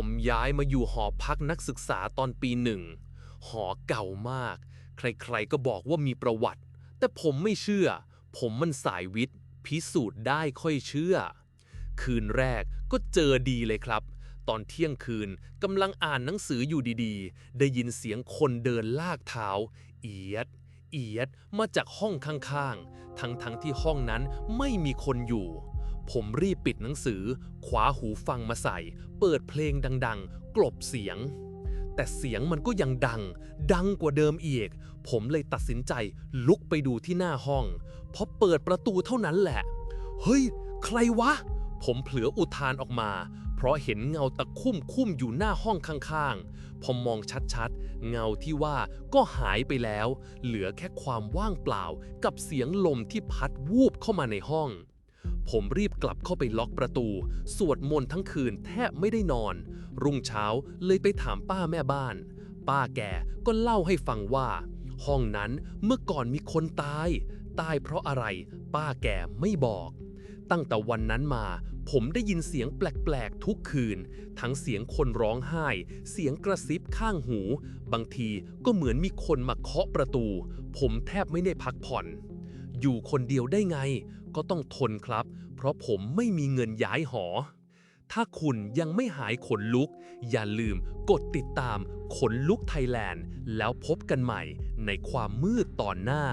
ผมย้ายมาอยู่หอพักนักศึกษาตอนปีหนึ่ง หอเก่ามาก ใครๆก็บอกว่ามีประวัติ แต่ผมไม่เชื่อ ผมมันสายวิทย์ พิสูจน์ได้ค่อยเชื่อ คืนแรกก็เจอดีเลยครับ ตอนเที่ยงคืนกำลังอ่านหนังสืออยู่ดีๆ ได้ยินเสียงคนเดินลากเท้า เอียด เอียดมาจากห้องข้างๆ ทั้งๆที่ห้องนั้นไม่มีคนอยู่ ผมรีบปิดหนังสือคว้าหูฟังมาใส่ เปิดเพลงดัง ๆ กลบเสียง แต่เสียงมันก็ยังดัง ดังกว่าเดิมอีก ผมเลยตัดสินใจลุกไปดูที่หน้าห้องพอเปิดประตูเท่านั้นแหละ เฮ้ย ใครวะ ผมเผลออุทานออกมา เพราะเห็นเงาตะคุ่มคุ่มอยู่หน้าห้องข้างๆ พอมองชัดๆ เงาที่ว่าก็หายไปแล้ว เหลือแค่ความว่างเปล่ากับเสียงลมที่พัดวูบเข้ามาในห้อง ผมรีบกลับเข้าไปล็อกประตู สวดมนต์ทั้งคืนแทบไม่ได้นอน รุ่งเช้าเลยไปถามป้าแม่บ้าน ป้าแกก็เล่าให้ฟังว่า ห้องนั้นเมื่อก่อนมีคนตาย ตายเพราะอะไร ป้าแกไม่บอก ตั้งแต่วันนั้นมา ผมได้ยินเสียงแปลกๆทุกคืน ทั้งเสียงคนร้องไห้ เสียงกระซิบข้างหู บางทีก็เหมือนมีคนมาเคาะประตู ผมแทบไม่ได้พักผ่อน อยู่คนเดียวได้ไง ก็ต้องทนครับ เพราะผมไม่มีเงินย้ายหอ ถ้าคุณยังไม่หายขนลุก อย่าลืมกดติดตามขนลุกไทยแลนด์ แล้วพบกันใหม่ในความมืดตอนหน้า